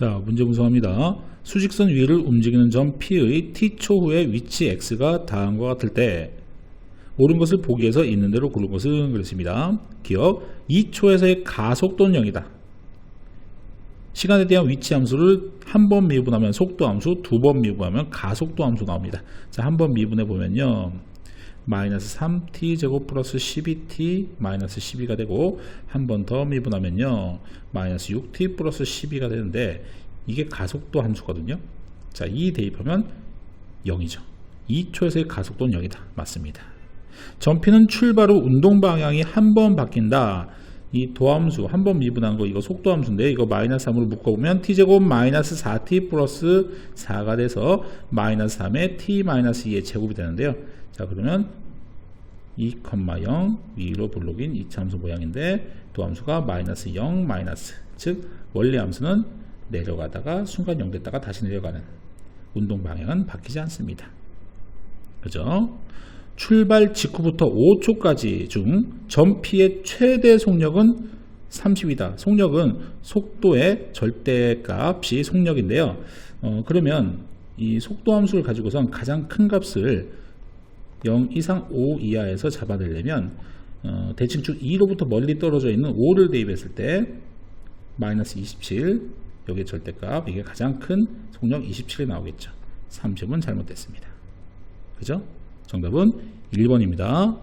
자, 문제 분석합니다. 수직선 위를 움직이는 점 P의 T초 후의 위치 X가 다음과 같을 때 옳은 것을 보기에서 있는 대로 고른 것은 그렇습니다. 기억 2초에서의 가속도는 0이다. 시간에 대한 위치 함수를 한 번 미분하면 속도 함수, 두 번 미분하면 가속도 함수 나옵니다. 자, 한 번 미분해 보면요. 마이너스 3t 제곱 플러스 12t 마이너스 12가 되고 한 번 더 미분하면요. 마이너스 6t 플러스 12가 되는데 이게 가속도 함수거든요. 자, 이 대입하면 0이죠. 2초에서의 가속도는 0이다. 맞습니다. 전피는 출발 후 운동 방향이 한 번 바뀐다. 이 도함수 한 번 미분한 거 이거 속도 함수인데 이거 마이너스 3으로 묶어보면 t제곱 마이너스 4t 플러스 4가 돼서 마이너스 3에 t 마이너스 2의 제곱이 되는데요. 자 그러면 2,0 위로 블록인 이차함수 모양인데 도함수가 마이너스 0 마이너스 즉 원래 함수는 내려가다가 순간 0 됐다가 다시 내려가는 운동 방향은 바뀌지 않습니다. 그죠? 출발 직후부터 5초까지 중 전피의 최대 속력은 30이다. 속력은 속도의 절대값이 속력인데요. 어, 그러면 이 속도 함수를 가지고선 가장 큰 값을 0 이상 5 이하에서 잡아내려면 어, 대칭축 2로부터 멀리 떨어져 있는 5를 대입했을 때 마이너스 27 여기 절대값 이게 가장 큰 속력 27이 나오겠죠. 30은 잘못됐습니다. 그죠? 정답은 1번입니다.